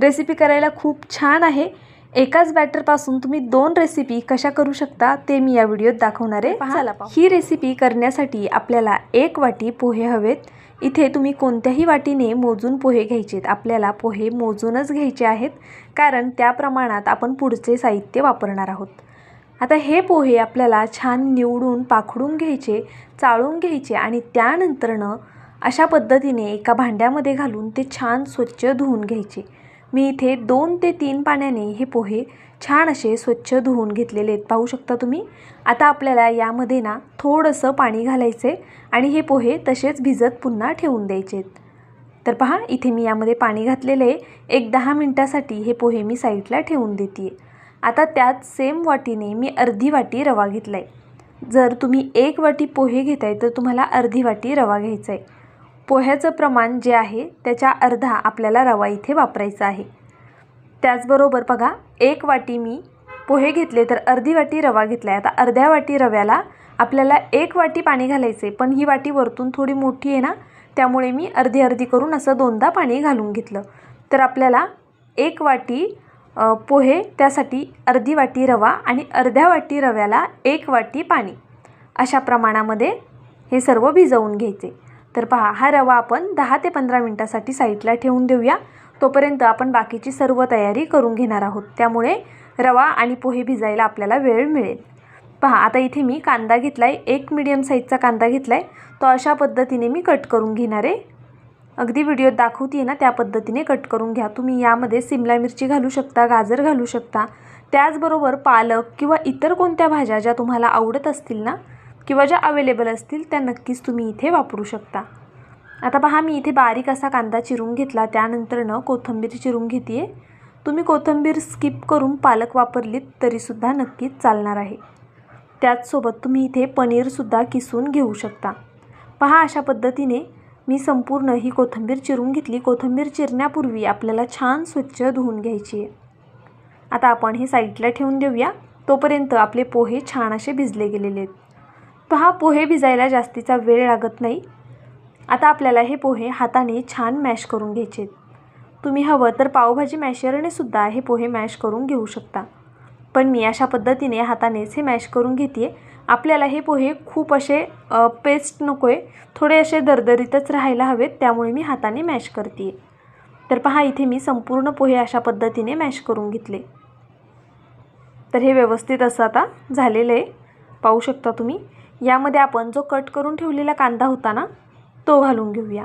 Recipe करायला खूप छान आहे. एकाच बॅटरपासून तुम्ही दोन रेसिपी कशा करू शकता ते मी या व्हिडिओत दाखवणार आहे. ही रेसिपी करण्यासाठी आपल्याला एक वाटी पोहे हवेत. इथे तुम्ही कोणत्याही वाटीने मोजून पोहे घ्यायचेत. आपल्याला पोहे मोजूनच घ्यायचे आहेत. कारण त्या प्रमाणात आपण पुढचे साहित्य वापरणार आहोत. आता हे पोहे आपल्याला छान निवडून पाखडून घ्यायचे चाळून घ्यायचे आणि त्यानंतरनं अशा पद्धतीने एका भांड्यामध्ये घालून ते छान स्वच्छ धुवून घ्यायचे. मी इथे दोन ते तीन पाण्याने हे पोहे छान असे स्वच्छ धुवून घेतलेले आहेत. पाहू शकता तुम्ही? आता आपल्याला यामध्ये ना थोडंसं पाणी घालायचं आहे आणि हे पोहे तसेच भिजत पुन्हा ठेवून द्यायचे आहेत. तर पहा इथे मी यामध्ये पाणी घातलेले आहे. एक दहा मिनटासाठी हे पोहे मी साईडला ठेवून देते आता त्यात सेम वाटीने मी अर्धी वाटी रवा घेतला आहे जर तुम्ही एक वाटी पोहे घेताय तर तुम्हाला अर्धी वाटी रवा घ्यायचा आहे पोह्याचं प्रमाण जे आहे त्याच्या अर्धा आपल्याला रवा इथे वापरायचा आहे. त्याचबरोबर बघा एक वाटी मी पोहे घेतले तर अर्धी वाटी रवा घेतला आहे आता अर्ध्या वाटी रव्याला आपल्याला एक वाटी पाणी घालायचे पण ही वाटी वरतून थोडी मोठी आहे ना त्यामुळे मी अर्धी अर्धी करून असं दोनदा पाणी घालून घेतलं. तर आपल्याला एक वाटी पोहे त्यासाठी अर्धी वाटी रवा आणि अर्ध्या वाटी रव्याला एक वाटी पाणी अशा प्रमाणामध्ये हे सर्व भिजवून घ्यायचे. तर पहा हा रवा आपण दहा ते पंधरा मिनटासाठी साईडला ठेवून देऊया. तोपर्यंत आपण बाकीची सर्व तयारी करून घेणार आहोत. त्यामुळे रवा आणि पोहे भिजायला आपल्याला वेळ मिळेल. पहा आता इथे मी कांदा घेतला आहे एक मिडियम साईजचा कांदा घेतला आहे तो अशा पद्धतीने मी कट करून घेणार आहे. अगदी व्हिडिओत दाखवते ना त्या पद्धतीने कट करून घ्या. तुम्ही यामध्ये सिमला मिरची घालू शकता गाजर घालू शकता. त्याचबरोबर पालक किंवा इतर कोणत्या भाज्या ज्या तुम्हाला आवडत असतील ना किंवा ज्या अवेलेबल असतील त्या नक्कीच तुम्ही इथे वापरू शकता. आता पहा मी इथे बारीक असा कांदा चिरून घेतला. त्यानंतरनं कोथिंबीर चिरून घेते आहे तुम्ही कोथिंबीर स्किप करून पालक वापरलीत तरीसुद्धा नक्कीच चालणार आहे. त्याचसोबत तुम्ही इथे पनीरसुद्धा किसून घेऊ शकता. पहा अशा पद्धतीने मी संपूर्ण ही कोथिंबीर चिरून घेतली. कोथिंबीर चिरण्यापूर्वी आपल्याला छान स्वच्छ धुवून घ्यायची आहे आता आपण हे साईडला ठेवून देऊया. तोपर्यंत आपले पोहे छान असे भिजले गेलेले आहेत. पहा पोहे भिजायला जास्तीचा वेळ लागत नाही. आता आपल्याला हे पोहे हाताने छान मॅश करून घ्यायचे आहेत. तुम्ही हवं तर पावभाजी मॅशरने सुद्धा हे पोहे मॅश करून घेऊ शकता. पण मी अशा पद्धतीने हातानेच हे मॅश करून घेते आपल्याला हे पोहे खूप असे पेस्ट नको आहे थोडे असे दरदरीतच राहायला हवेत त्यामुळे मी हाताने मॅश करते तर पहा इथे मी संपूर्ण पोहे अशा पद्धतीने मॅश करून घेतले. तर हे व्यवस्थित असं आता झालेलं आहे. पाहू शकता तुम्ही. यामध्ये आपण जो कट करून ठेवलेला कांदा होता ना तो घालून घेऊया.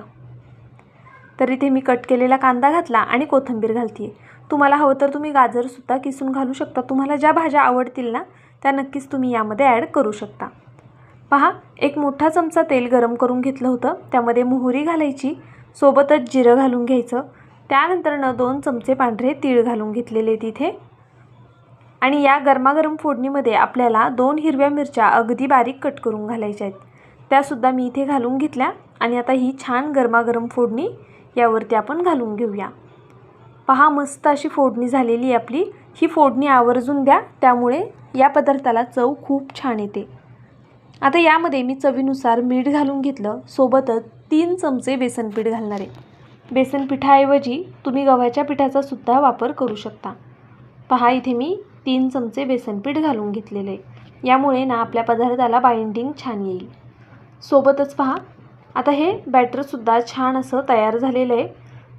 तर इथे मी कट केलेला कांदा घातला आणि कोथिंबीर घालते तुम्हाला हवं तर तुम्ही गाजरसुद्धा किसून घालू शकता. तुम्हाला ज्या भाज्या आवडतील ना त्या नक्कीच तुम्ही यामध्ये ॲड करू शकता. पहा एक मोठा चमचा तेल गरम करून घेतलं होतं. त्यामध्ये मोहरी घालायची सोबतच जिरं घालून घ्यायचं. त्यानंतरनं दोन चमचे पांढरे तीळ घालून घेतलेले तिथे आणि या गरमागरम फोडणीमध्ये आपल्याला दोन हिरव्या मिरच्या अगदी बारीक कट करून घालायच्या आहेत. त्यासुद्धा मी इथे घालून घेतल्या आणि आता ही छान गरमागरम फोडणी यावरती आपण घालून घेऊया. पहा मस्त अशी फोडणी झालेली आहे आपली. ही फोडणी आवर्जून द्या त्यामुळे या पदार्थाला चव खूप छान येते. आता यामध्ये मी चवीनुसार मीठ घालून घेतलं. सोबतच तीन चमचे बेसनपीठ घालणार आहे. बेसन पिठाऐवजी तुम्ही गव्हाच्या पिठाचा सुद्धा वापर करू शकता. पहा इथे मी तीन चमचे बेसन पीठ घालून घेतलेले. आहे यामुळे ना आपल्या पदार्थाला बाइंडिंग छान येईल. सोबतच पहा आता हे बॅटरसुद्धा छान असं तयार झालेलं आहे.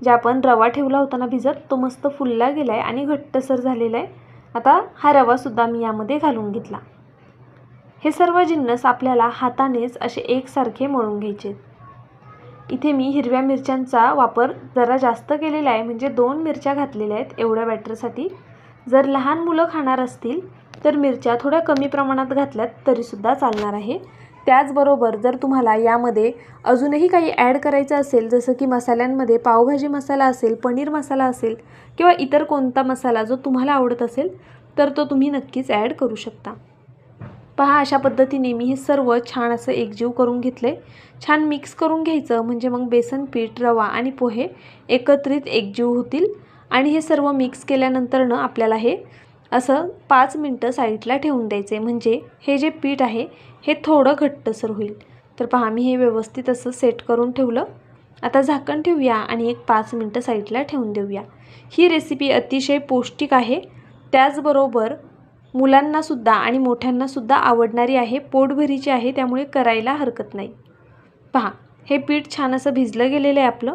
जे आपण रवा ठेवला होता ना भिजत तो मस्त फुलला गेला आहे आणि घट्टसर झालेला आहे. आता हा रवासुद्धा मी यामध्ये घालून घेतला. हे सर्व जिन्नस आपल्याला हातानेच असे एकसारखे मळून घ्यायचे. इथे मी हिरव्या मिरच्यांचा वापर जरा जास्त केलेला आहे. म्हणजे दोन मिरच्या घातलेल्या आहेत एवढ्या बॅटरसाठी जर लहान मुलं खाणार असतील तर मिरच्या थोड्या कमी प्रमाणात घातल्यात तरीसुद्धा चालणार आहे. त्याचबरोबर जर तुम्हाला यामध्ये अजूनही काही ॲड करायचं असेल जसं की मसाल्यांमध्ये पावभाजी मसाला असेल पनीर मसाला असेल किंवा इतर कोणता मसाला जो तुम्हाला आवडत असेल तर तो तुम्ही नक्कीच ॲड करू शकता. पहा अशा पद्धतीने मी हे सर्व छान असं एकजीव करून घेतले छान मिक्स करून घ्यायचं म्हणजे मग बेसन पीठ रवा आणि पोहे एकत्रित एकजीव होतील. आणि हे सर्व मिक्स केल्यानंतरनं आपल्याला हे असं पाच मिनटं साईडला ठेवून द्यायचे म्हणजे हे जे पीठ आहे हे थोडं घट्टसर होईल. तर पहा मी हे व्यवस्थित असं सेट करून ठेवलं. आता झाकण ठेवूया आणि एक पाच मिनटं साईडला ठेवून देऊया. ही रेसिपी अतिशय पौष्टिक आहे. त्याचबरोबर मुलांनासुद्धा आणि मोठ्यांनासुद्धा आवडणारी आहे. पोटभरीची आहे त्यामुळे करायला हरकत नाही. पहा हे पीठ छान असं भिजलं गेलेलं आहे आपलं.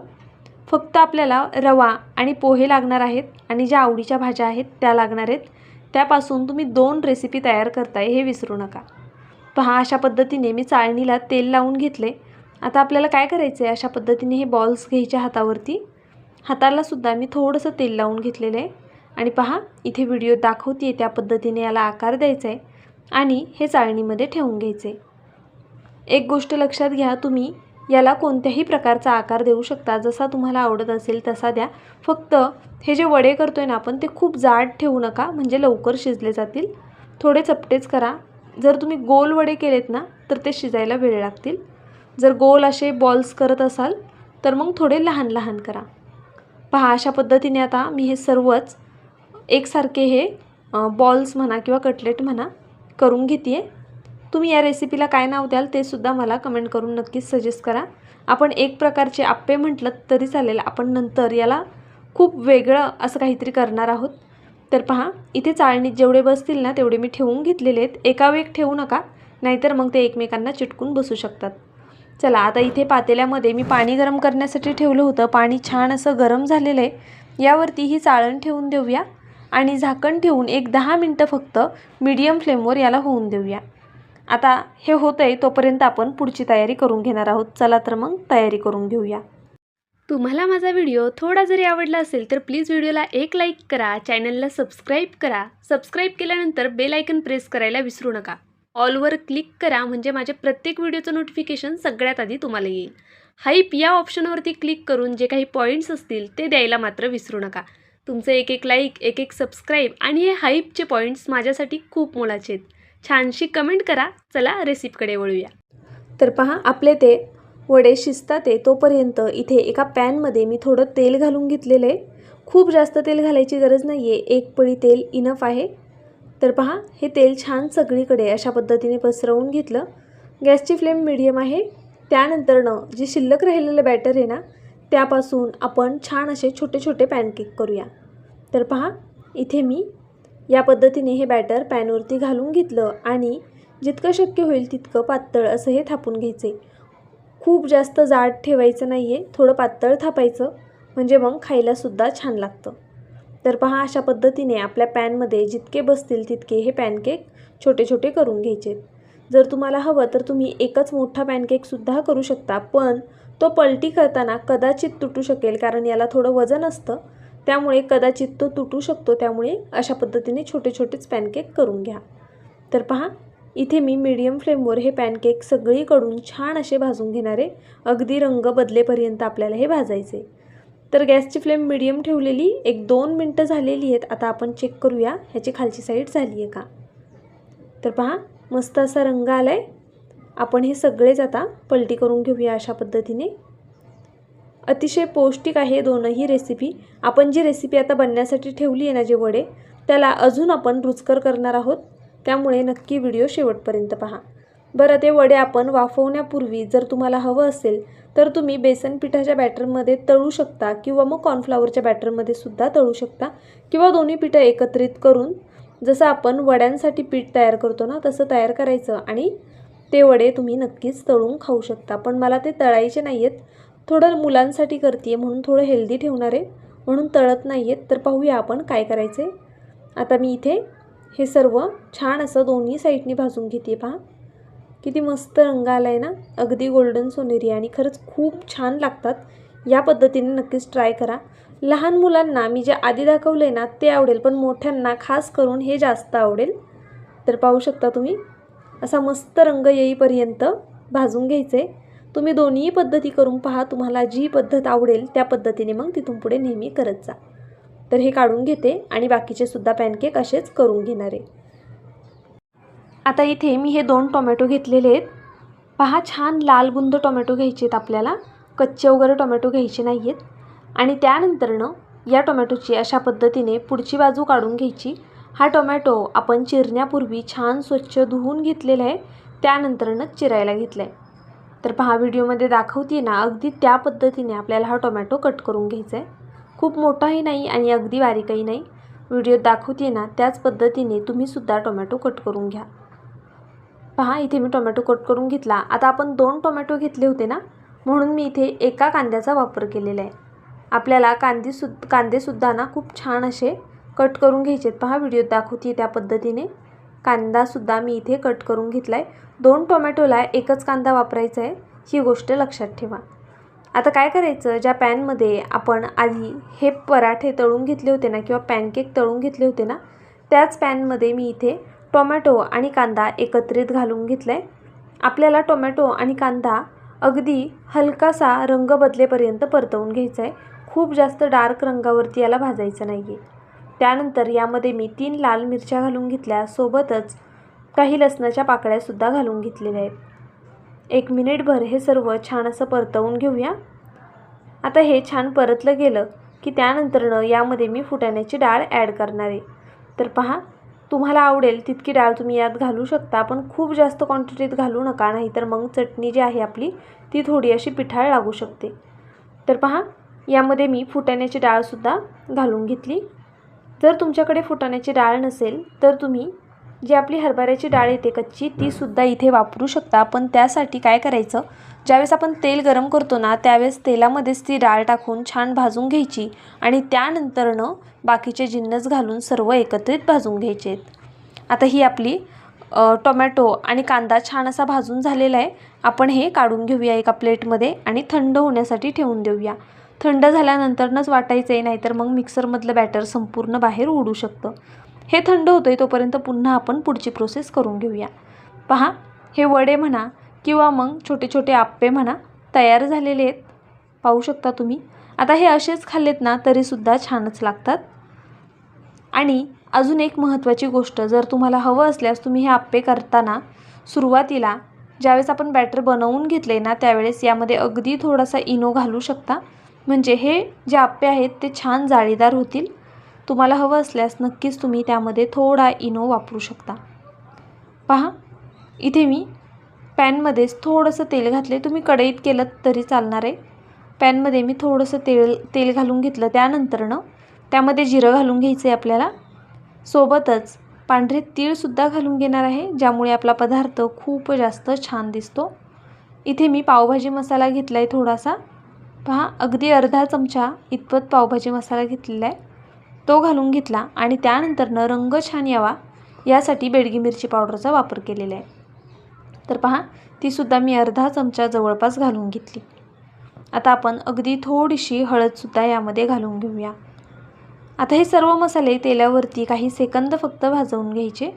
फक्त आपल्याला रवा आणि पोहे लागणार आहेत आणि ज्या आवडीच्या भाज्या आहेत त्या लागणार आहेत. त्यापासून तुम्ही दोन रेसिपी तयार करताय हे विसरू नका. पहा अशा पद्धतीने मी चाळणीला तेल लावून घेतले. आता आपल्याला काय करायचं आहे अशा पद्धतीने हे बॉल्स घ्यायचे हातावरती. हातालासुद्धा मी थोडंसं तेल लावून घेतलेलं आहे. आणि पहा इथे व्हिडिओ दाखवते त्या पद्धतीने याला आकार द्यायचा आहे आणि हे चाळणीमध्ये ठेवून घ्यायचे एक गोष्ट लक्षात घ्या तुम्ही याला कोणत्याही प्रकारचा आकार देऊ शकता. जसा तुम्हाला आवडत असेल तसा द्या. फक्त हे जे वडे करतो आहे ना आपण ते खूप जाड ठेवू नका. म्हणजे लवकर शिजले जातील. थोडे चपटेच करा. जर तुम्ही गोल वडे केलेत ना तर ते शिजायला वेळ लागतील. जर गोल असे बॉल्स करत असाल तर मग थोडे लहान लहान करा. पहा अशा पद्धतीने आता मी हे सर्वच एकसारखे हे बॉल्स म्हणा किंवा कटलेट म्हणा करून घेते आहे तुम्ही या रेसिपीला काय नाव द्याल ते सुद्धा मला कमेंट करून नक्कीच सजेस्ट करा. आपण एक प्रकारचे आप्पे म्हटलं तरी चालेल. आपण नंतर याला खूप वेगळं असं काहीतरी करणार आहोत. तर पहा इथे चाळणीत जेवढे बसतील ना तेवढे मी ठेवून घेतलेले आहेत. एका वेग ठेवू नका नाहीतर मग ते एकमेकांना चिटकून बसू शकतात. चला आता इथे पातेल्यामध्ये मी पाणी गरम करण्यासाठी ठेवलं होतं. पाणी छान असं गरम झालेलं आहे. यावरती ही चाळण ठेवून देऊया आणि झाकण ठेवून एक दहा मिनटं फक्त मीडियम फ्लेमवर याला होऊन देऊया. आता हे होतं आहे तोपर्यंत आपण पुढची तयारी करून घेणार आहोत. चला तर मग तयारी करून घेऊया. तुम्हाला माझा व्हिडिओ थोडा जरी आवडला असेल तर प्लीज व्हिडिओला एक लाईक करा चॅनलला सबस्क्राईब करा. सबस्क्राईब केल्यानंतर बेल आयकन प्रेस करायला विसरू नका. ऑलवर क्लिक करा म्हणजे माझ्या प्रत्येक व्हिडिओचं नोटिफिकेशन सगळ्यात आधी तुम्हाला येईल. हाईप या ऑप्शनवरती क्लिक करून जे काही पॉईंट्स असतील ते द्यायला मात्र विसरू नका. तुमचं एक एक लाईक एक एक सबस्क्राईब आणि हे हाईपचे पॉईंट्स माझ्यासाठी खूप मोलाचे आहेत. छानशी कमेंट करा. चला रेसिपीकडे वळूया. तर पहा आपले ते वडे शिजतात आहे तोपर्यंत इथे एका पॅनमध्ये मी थोडं तेल घालून घेतलेलं आहे. खूप जास्त तेल घालायची गरज नाही आहे एक पळी तेल इनफ आहे. तर पहा हे तेल छान सगळीकडे अशा पद्धतीने पसरवून घेतलं. गॅसची फ्लेम मिडियम आहे. त्यानंतरनं जे शिल्लक राहिलेलं बॅटर आहे ना त्यापासून आपण छान असे छोटे छोटे पॅनकेक करूया. तर पहा इथे मी या पद्धतीने हे बॅटर पॅनवरती घालून घेतलं आणि जितकं शक्य होईल तितकं पातळ असं हे थापून घ्यायचे. खूप जास्त जाड ठेवायचं नाही आहे थोडं पातळ थापायचं म्हणजे मग खायलासुद्धा छान लागतं. तर पहा अशा पद्धतीने आपल्या पॅनमध्ये जितके बसतील तितके हे पॅनकेक छोटे छोटे करून घ्यायचे. जर तुम्हाला हवं तर तुम्ही एकच मोठा पॅनकेकसुद्धा करू शकता पण तो पलटी करताना कदाचित तुटू शकेल कारण याला थोडं वजन असतं. त्यामुळे कदाचित तो तुटू शकतो. त्यामुळे अशा पद्धतीने छोटे छोटेच पॅनकेक करून घ्या. तर पहा इथे मी मीडियम फ्लेमवर हे पॅनकेक सगळीकडून छान असे भाजून घेणारे अगदी रंग बदलेपर्यंत आपल्याला हे भाजायचे. तर गॅसची फ्लेम मिडियम ठेवलेली एक दोन मिनटं झालेली आहेत. आता आपण चेक करूया ह्याची खालची साईड झाली आहे का? तर पहा मस्त असा रंग आला आहे आपण हे सगळेच आता पलटी करून घेऊया अशा पद्धतीने. अतिशय पौष्टिक आहे दोनही रेसिपी आपण जी रेसिपी आता बनण्यासाठी ठेवली आहे ना जे वडे त्याला अजून आपण रुचकर करणार आहोत. त्यामुळे नक्की व्हिडिओ शेवटपर्यंत पहा. बरं ते वडे आपण वाफवण्यापूर्वी जर तुम्हाला हवं असेल तर तुम्ही बेसन पिठाच्या बॅटरमध्ये तळू शकता किंवा मग कॉर्नफ्लावरच्या बॅटरमध्ये सुद्धा तळू शकता किंवा दोन्ही पिठं एकत्रित करून जसं आपण वड्यांसाठी पीठ तयार करतो ना तसं तयार करायचं आणि ते वडे तुम्ही नक्कीच तळून खाऊ शकता. पण मला ते तळायचे नाही आहेत थोडं मुलांसाठी करते म्हणून थोडं हेल्दी ठेवणार आहे. म्हणून तळत नाही आहेत तर पाहूया आपण काय करायचं आता मी इथे हे सर्व छान असं दोन्ही साईडनी भाजून घेते पहा. किती मस्त रंग आला आहे ना. अगदी गोल्डन सोनेरी आणि खरंच खूप छान लागतात. या पद्धतीने नक्कीच ट्राय करा. लहान मुलांना मी जे आधी दाखवलं आहे ना ते आवडेल. पण मोठ्यांना खास करून हे जास्त आवडेल. तर पाहू शकता तुम्ही. असा मस्त रंग येईपर्यंत भाजून घ्यायचे तुम्ही दोन्ही पद्धती करून पहा तुम्हाला जी पद्धत आवडेल त्या पद्धतीने मग तिथून पुढे नेहमी करत जा. तर हे काढून घेते आणि बाकीचे सुद्धा पॅनकेक असेच करून घेणार आहे. आता इथे मी हे दोन टोमॅटो घेतलेले आहेत. पहा छान लाल बुंद टोमॅटो घ्यायचे आहेत आपल्याला. कच्चे वगैरे टोमॅटो घ्यायचे नाही आहेत. आणि त्यानंतरनं या टोमॅटोची अशा पद्धतीने पुढची बाजू काढून घ्यायची. हा टोमॅटो आपण चिरण्यापूर्वी छान स्वच्छ धुवून घेतलेला आहे. त्यानंतरनं चिरायला घेतला आहे तर पहा व्हिडिओमध्ये दाखवते ना अगदी त्या पद्धतीने आपल्याला हा टोमॅटो कट करून घ्यायचा आहे खूप मोठाही नाही आणि अगदी बारीकही नाही. व्हिडिओत दाखवते ना त्याच पद्धतीने तुम्हीसुद्धा टोमॅटो कट करून घ्या. पहा इथे मी टोमॅटो कट करून घेतला. आता आपण दोन टोमॅटो घेतले होते ना म्हणून मी इथे एका कांद्याचा वापर केलेला आहे. आपल्याला कांदीसुद्धा कांदेसुद्धा ना खूप छान असे कट करून घ्यायचे आहेत पहा व्हिडिओत दाखवते त्या पद्धतीने. कांदासुद्धा मी इथे कट करून घेतला आहे दोन टोमॅटोला एकच कांदा वापरायचा आहे ही गोष्ट लक्षात ठेवा. आता काय करायचं ज्या पॅनमध्ये आपण आधी हे पराठे तळून घेतले होते ना किंवा पॅनकेक तळून घेतले होते ना त्याच पॅनमध्ये मी इथे टोमॅटो आणि कांदा एकत्रित घालून घेतला आहे आपल्याला टोमॅटो आणि कांदा अगदी हलकासा रंग बदलेपर्यंत परतवून घ्यायचा आहे खूप जास्त डार्क रंगावरती याला भाजायचं नाही आहे त्यानंतर यामध्ये मी तीन लाल मिरच्या घालून घेतल्या. सोबतच काही लसणाच्या पाकळ्यासुद्धा घालून घेतलेल्या आहेत. एक मिनिटभर हे सर्व छान असं परतवून घेऊया. आता हे छान परतलं गेलं की त्यानंतरनं यामध्ये मी फुटाण्याची डाळ ॲड करणार आहे. तर पहा तुम्हाला आवडेल तितकी डाळ तुम्ही यात घालू शकता पण खूप जास्त क्वांटिटीत घालू नका नाही तर मग चटणी जी आहे आपली ती थोडी अशी पिठाळ लागू शकते. तर पहा यामध्ये मी फुटाण्याची डाळसुद्धा घालून घेतली. जर तुमच्याकडे फुटाण्याची डाळ नसेल तर तुम्ही जी आपली हरभऱ्याची डाळ येते कच्ची तीसुद्धा इथे वापरू शकता. पण त्यासाठी काय करायचं? ज्यावेळेस आपण तेल गरम करतो ना त्यावेळेस तेलामध्येच ती डाळ टाकून छान भाजून घ्यायची आणि त्यानंतरनं बाकीचे जिन्नस घालून सर्व एकत्रित भाजून घ्यायचे. आता ही आपली टोमॅटो आणि कांदा छान असा भाजून झालेला आहे. आपण हे काढून घेऊया एका प्लेटमध्ये आणि थंड होण्यासाठी ठेवून देऊया. थंड झाल्यानंतरनंच वाटायचं आहे नाहीतर मग मिक्सरमधलं बॅटर संपूर्ण बाहेर उडू शकतं. हे थंड होतं आहे तोपर्यंत पुन्हा आपण पुढची प्रोसेस करून घेऊया. पहा हे वडे म्हणा किंवा मग छोटे छोटे आप्पे म्हणा तयार झालेले आहेत. पाहू शकता तुम्ही? आता हे असेच खाल्लेत ना तरीसुद्धा छानच लागतात. आणि अजून एक महत्त्वाची गोष्ट जर तुम्हाला हवं असल्यास तुम्ही हे आप्पे करताना सुरुवातीला ज्यावेळेस आपण बॅटर बनवून घेतले ना त्यावेळेस यामध्ये अगदी थोडासा इनो घालू शकता. म्हणजे हे जे आप्पे आहेत ते छान जाळीदार होतील. तुम्हाला हवं असल्यास नक्कीच तुम्ही त्यामध्ये थोडा इनो वापरू शकता. पहा इथे मी पॅनमध्येच थोडंसं तेल घातले तुम्ही कढईत केलं तरी चालणार आहे. पॅनमध्ये मी थोडंसं तेल तेल घालून घेतलं त्यानंतरनं त्यामध्ये जिरं घालून घ्यायचं आहे आपल्याला. सोबतच पांढरे तीळसुद्धा घालून घेणार आहे ज्यामुळे आपला पदार्थ खूप जास्त छान दिसतो. इथे मी पावभाजी मसाला घेतला आहे थोडासा. पहा अगदी अर्धा चमचा इतपत पावभाजी मसाला घेतलेला आहे. तो घालून घेतला आणि त्यानंतरनं रंग छान यावा यासाठी बेडगी मिरची पावडरचा वापर केलेला आहे. तर पहा तीसुद्धा मी अर्धा चमचा जवळपास घालून घेतली. आता आपण अगदी थोडीशी हळदसुद्धा यामध्ये घालून घेऊया. आता हे सर्व मसाले तेलावरती काही सेकंद फक्त भाजवून घ्यायचे.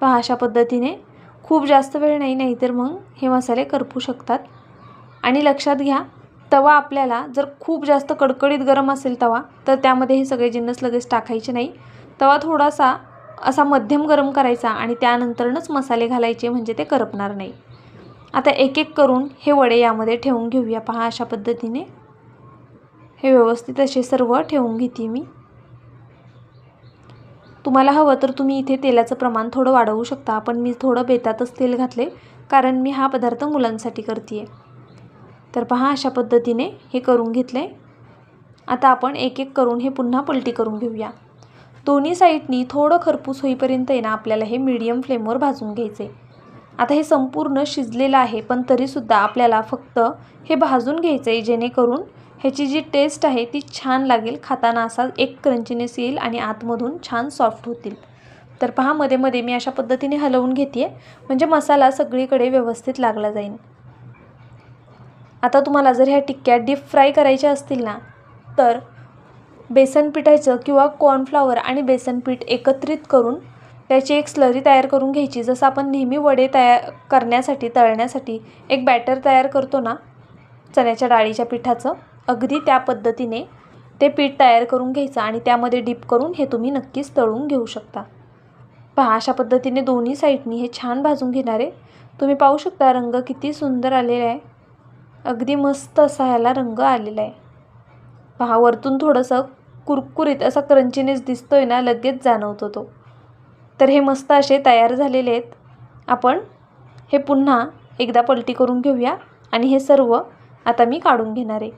पहा अशा पद्धतीने खूप जास्त वेळ नाही नाही तर मग हे मसाले करपू शकतात. आणि लक्षात घ्या तवा आपल्याला जर खूप जास्त कडकडीत गरम असेल तवा तर त्यामध्ये हे सगळे जिन्नस लगेच टाकायचे नाही. तवा थोडासा असा मध्यम गरम करायचा आणि त्यानंतरनच मसाले घालायचे म्हणजे ते करपणार नाही. आता एक एक करून हे वडे यामध्ये ठेवून घेऊया. पहा अशा पद्धतीने. हे व्यवस्थित असे सर्व ठेवून घेते मी. तुम्हाला हवं तर तुम्ही इथे तेलाचं प्रमाण थोडं वाढवू शकता पण मी थोडं बेतातच तेल घातले कारण मी हा पदार्थ मुलांसाठी करते आहे तर पहा अशा पद्धतीने हे करून घेतलं. आहे आता आपण एक एक करून हे पुन्हा पलटी करून घेऊया. दोन्ही साईडनी थोडं खरपूस होईपर्यंत आहे ना आपल्याला हे मीडियम फ्लेमवर भाजून घ्यायचं. आहे आता हे संपूर्ण शिजलेलं आहे पण तरीसुद्धा आपल्याला फक्त हे भाजून घ्यायचं आहे जेणेकरून ह्याची जी टेस्ट आहे ती छान लागेल. खाताना असा एक क्रंचीनेस येईल आणि आतमधून छान सॉफ्ट होतील. तर पहा मध्ये मध्ये मी अशा पद्धतीने हलवून घेते म्हणजे मसाला सगळीकडे व्यवस्थित लागला जाईल आता तुम्हाला जर ह्या टिक्क्या डीप फ्राय करायच्या असतील ना तर बेसन पिठाचं किंवा कॉर्नफ्लॉवर आणि बेसन पीठ एकत्रित करून त्याची एक स्लरी तयार करून घ्यायची. जसं आपण नेहमी वडे तयार करण्यासाठी तळण्यासाठी एक बॅटर तयार करतो ना चण्याच्या डाळीच्या पिठाचं अगदी त्या पद्धतीने ते पीठ तयार करून घ्यायचं आणि त्यामध्ये डीप करून हे तुम्ही नक्कीच तळून घेऊ शकता. पहा अशा पद्धतीने दोन्ही साईडनी हे छान भाजून घेणारे. तुम्ही पाहू शकता रंग किती सुंदर आलेला आहे. अगदी मस्त असा ह्याला रंग आलेला आहे. पहा वरतून थोडंसं कुरकुरीत असा क्रंचीनेस दिसतोय ना लगेच जाणवतो तो. तर हे मस्त असे तयार झालेले आहेत. आपण हे पुन्हा एकदा पलटी करून घेऊया आणि हे सर्व आता मी काढून घेणार आहे.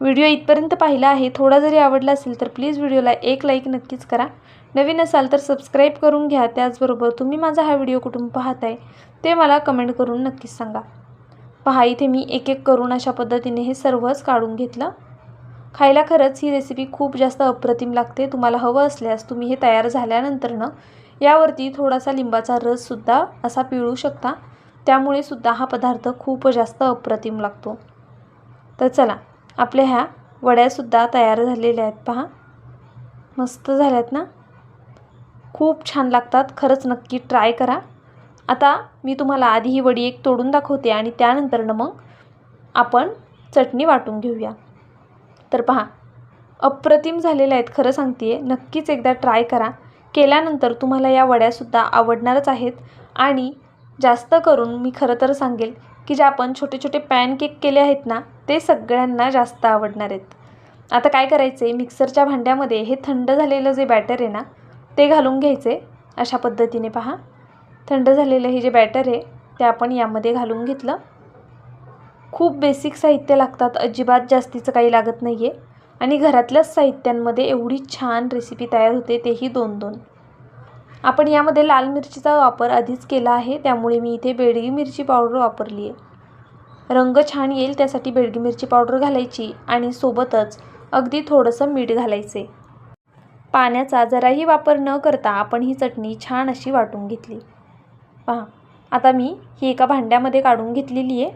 व्हिडिओ इथपर्यंत पाहिला आहे थोडा जरी आवडला असेल तर प्लीज व्हिडिओला एक लाईक नक्कीच करा. नवीन असाल तर सबस्क्राईब करून घ्या त्याचबरोबर तुम्ही माझा हा व्हिडिओ कुठून पाहताय ते मला कमेंट करून नक्कीच सांगा. पहा इथे मी एक एक करून अशा पद्धतीने हे सर्वच काढून घेतलं. खायला खरंच ही रेसिपी खूप जास्त अप्रतिम लागते. तुम्हाला हवं असल्यास तुम्ही हे तयार झाल्यानंतरनं यावरती थोडासा लिंबाचा रससुद्धा असा पिळू शकता. त्यामुळे सुद्धा हा पदार्थ खूप जास्त अप्रतिम लागतो. तर चला आपल्या ह्या वड्यासुद्धा तयार झालेल्या आहेत पहा. मस्त झाल्यात ना? खूप छान लागतात. खरंच नक्की ट्राय करा. आता मी तुम्हाला आधी ही वडी एक तोडून दाखवते आणि त्यानंतरनं मग आपण चटणी वाटून घेऊया. तर पहा अप्रतिम झालेल्या आहेत खरं सांगते नक्कीच एकदा ट्राय करा. केल्यानंतर तुम्हाला या वड्यासुद्धा आवडणारच आहेत. आणि जास्त करून मी खरं तर सांगेल की जे आपण छोटे छोटे पॅनकेक केले आहेत ना ते सगळ्यांना जास्त आवडणार आहेत. आता काय करायचं आहे मिक्सरच्या भांड्यामध्ये हे थंड झालेलं जे बॅटर आहे ना ते घालून घ्यायचे अशा पद्धतीने पहा. थंड झालेलं हे जे बॅटर आहे ते आपण यामध्ये घालून घेतलं. खूप बेसिक साहित्य लागतात अजिबात जास्तीचं काही लागत नाही आहे आणि घरातल्याच साहित्यांमध्ये एवढी छान रेसिपी तयार होते तेही दोन दोन आपण यामध्ये लाल मिरचीचा वापर आधीच केला आहे त्यामुळे मी इथे बेडगी मिरची पावडर वापरली आहे रंग छान येईल त्यासाठी बेडगी मिरची पावडर घालायची आणि सोबतच अगदी थोडंसं मीठ घालायचे. पाण्याचा जराही वापर न करता आपण ही चटणी छान अशी वाटून घेतली. पहा आता मी ही एका भांड्यामध्ये काढून घेतलेली आहे.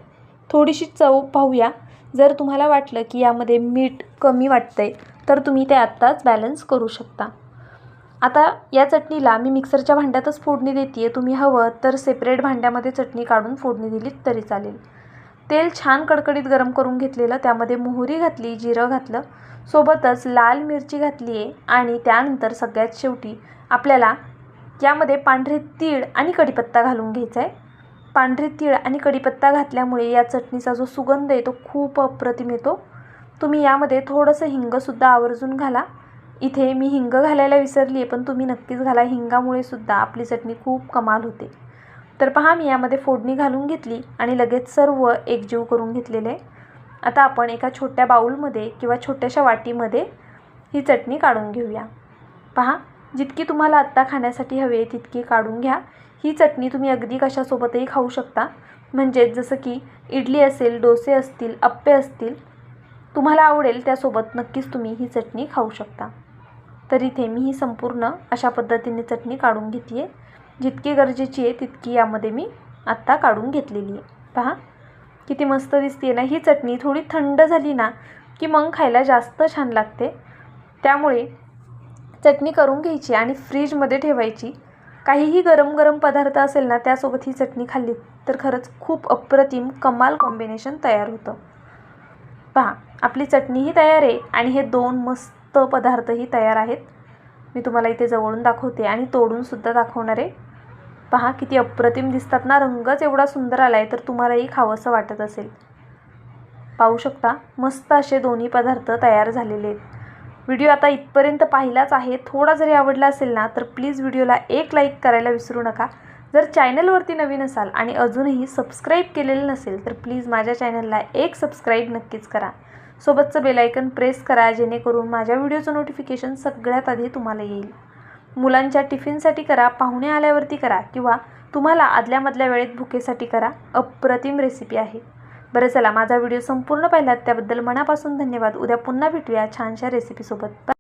थोडीशी चव पाहूया. जर तुम्हाला वाटलं की यामध्ये मीठ कमी वाटतं आहे तर तुम्ही ते आत्ताच बॅलन्स करू शकता. आता या चटणीला मी मिक्सरच्या भांड्यातच फोडणी देते आहे तुम्ही हवं तर सेपरेट भांड्यामध्ये चटणी काढून फोडणी दिलीत तरी चालेल. तेल छान कडकडीत गरम करून घेतलेलं त्यामध्ये मोहरी घातली जिरं घातलं सोबतच लाल मिरची घातली आहे आणि त्यानंतर सगळ्यात शेवटी आपल्याला यामध्ये पांढरे तीळ आणि कढीपत्ता घालून घ्यायचा आहे. पांढरे तीळ आणि कढीपत्ता घातल्यामुळे या चटणीचा जो सुगंध आहे तो खूप अप्रतिम येतो. तुम्ही यामध्ये थोडंसं हिंगसुद्धा आवर्जून घाला. इथे मी हिंग घालायला विसरली आहे पण तुम्ही नक्कीच घाला. हिंगामुळे सुद्धा आपली चटणी खूप कमाल होते. तर पहा मी यामध्ये फोडणी घालून घेतली आणि लगेच सर्व एकजीव करून घेतलेले आता आपण एका छोट्या बाऊलमध्ये किंवा छोट्याशा वाटीमध्ये ही चटणी काढून घेऊया. पहा जितकी तुम्हाला आत्ता खाण्यासाठी हवी आहे तितकी काढून घ्या. ही चटणी तुम्ही अगदी कशासोबतही खाऊ शकता. म्हणजेच जसं की इडली असेल डोसे असतील अप्पे असतील तुम्हाला आवडेल त्यासोबत नक्कीच तुम्ही ही चटणी खाऊ शकता. तर इथे मी ही संपूर्ण अशा पद्धतीने चटणी काढून घेते आहे जितकी गरजेची आहे तितकी यामध्ये मी आत्ता काढून घेतलेली आहे. पहा किती मस्त दिसते ना ही चटणी थोडी थंड झाली ना की मग खायला जास्त छान लागते. त्यामुळे चटणी करून घ्यायची आणि फ्रीजमध्ये ठेवायची. काहीही गरम गरम पदार्थ असेल ना त्यासोबत ही चटणी खाल्ली तर खरंच खूप अप्रतिम कमाल कॉम्बिनेशन तयार होतं. पहा आपली चटणीही तयार आहे आणि हे दोन मस्त पदार्थही तयार आहेत. मी तुम्हाला इथे जवळून दाखवते आणि तोडूनसुद्धा दाखवणार आहे. पहा किती अप्रतिम दिसतात ना रंगच एवढा सुंदर आला आहे तर तुम्हालाही खावंसं वाटत असेल. पाहू शकता मस्त असे दोन्ही पदार्थ तयार झालेले आहेत. व्हिडिओ आता इथपर्यंत पाहिलाच आहे. थोडा जरी आवडला असेल ना तर प्लीज व्हिडिओला एक लाईक करायला विसरू नका. जर चॅनलवरती नवीन असाल आणि अजूनही सबस्क्राईब केलेलं नसेल तर प्लीज माझ्या चॅनलला एक सबस्क्राईब नक्कीच करा. सोबतचं बेलायकन प्रेस करा जेणेकरून माझ्या व्हिडिओचं नोटिफिकेशन सगळ्यात आधी तुम्हाला येईल. मुलांच्या टिफिनसाठी करा पाहुणे आल्यावरती करा किंवा तुम्हाला आदल्यामधल्या वेळेत भुकेसाठी करा. अप्रतिम रेसिपी आहे. बरं चला माझा व्हिडिओ संपूर्ण पाहिलात त्याबद्दल मनापासून धन्यवाद. उद्या पुन्हा भेटूया छानशा रेसिपीसोबत